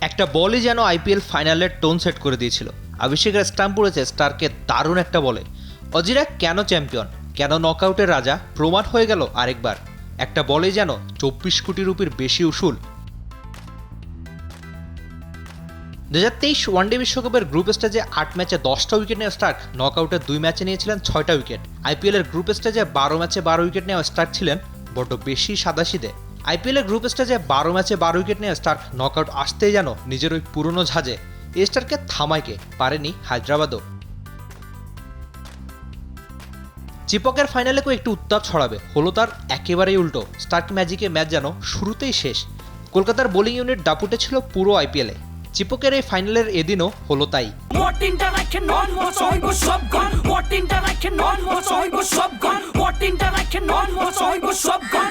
একটা বলই যেন আইপিএল ফাইনালের টোন সেট করে দিয়েছিল। অভিষেকের স্টাম্প পড়েছে স্টারকে দারুণ একটা বলে। অজিরা কেন চ্যাম্পিয়ন? কেন নকআউটের রাজা? প্রমাণ হয়ে গেল আরেকবার। একটা বলে যেন চব্বিশ কোটি রুপির বেশি উসুল। দু হাজার তেইশ ওয়ানডে বিশ্বকাপের গ্রুপ স্টেজে আট ম্যাচে দশটা উইকেট নেওয়া স্টার্ক। নকআউটের দুই ম্যাচে নিয়েছিলেন ছয়টা উইকেট। আইপিএলের গ্রুপ স্টেজে বারো ম্যাচে বারো উইকেট নেওয়া স্টার্ক ছিলেন বড্ড বেশি সাদাশিদে আইপিএলের গ্রুপ স্টেজে বারো ম্যাচে বারো উইকেট নেওয়া স্টার্ক নকআউট আসতেই যেন নিজের ওই পুরনো ঝাঁজে এই স্টারকে থামাইকে পারেনি হায়দ্রাবাদও। চিপকের ফাইনালে কেউ একটু উত্তাপ ছড়াবে, হলো তার একেবারেই উল্টো। স্টার্ক ম্যাজিকে ম্যাচ যেন শুরুতেই শেষ। কলকাতার বোলিং ইউনিট দাপুটে ছিল পুরো আইপিএলে চিপকের এই ফাইনালের এদিনও হলো তাই। Martin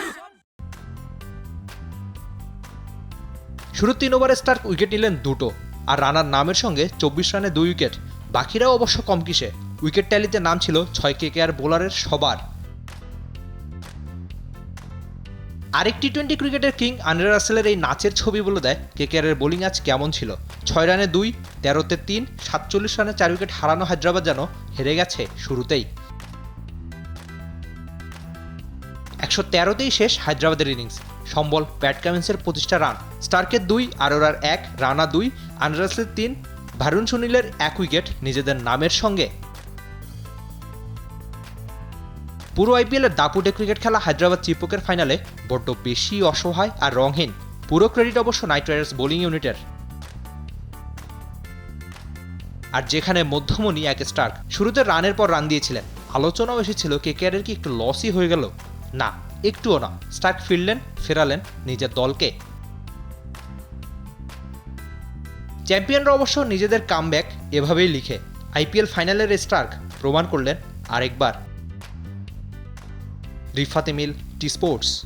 শুরু তিন ওভারে স্টার্ক উইকেট নিলেন দুটো, আর রানার নামের সঙ্গে চব্বিশ রানে দুই উইকেট। বাকিরাও অবশ্য কম কিসে। উইকেট ট্যালিতে নাম ছিল ছয় কে কে আর বোলারের সবার। আরেক টি টোয়েন্টি ক্রিকেটের কিং আন্ডার রাসেলের এই নাচের ছবি বলে দেয় কে কে এর বোলিং আজ কেমন ছিল। ছয় রানে দুই, তেরোতে তিন, সাতচল্লিশ রানে চার উইকেট হারানো হায়দ্রাবাদ যেন হেরে গেছে শুরুতেই। একশো তেরোতেই শেষ হায়দ্রাবাদের ইনিংস। সম্বল প্যাট কামিন্সের পঁচিশটা রান। স্টার্কের দুই, আরোরার এক, রানা দুই, আন্ডারাসের তিন ভারুণ সুনীলের এক উইকেট নিজেদের নামের সঙ্গে। পুরো আইপিএলের দাপুটে ক্রিকেট খেলা হায়দ্রাবাদ চিপকের ফাইনালে বড্ড বেশি অসহায় আর রংহীন পুরো ক্রেডিট অবশ্য নাইট রাইডার্স বোলিং ইউনিটের। আর যেখানে মধ্যমণি এক স্টার্ক, শুরুতে রানের পর রান দিয়েছিলেন। আলোচনাও এসেছিল কে কেয়ারের কি একটু লসই হয়ে গেল। না, একটুও না। স্টার্ক ফিরলেন, ফেরালেন নিজের দলকে। চ্যাম্পিয়নরা অবশ্য নিজেদের কামব্যাক এভাবেই লিখে। আইপিএল ফাইনালের স্টার্ক প্রমাণ করলেন আরেকবার। রিফাতে মিল T sports.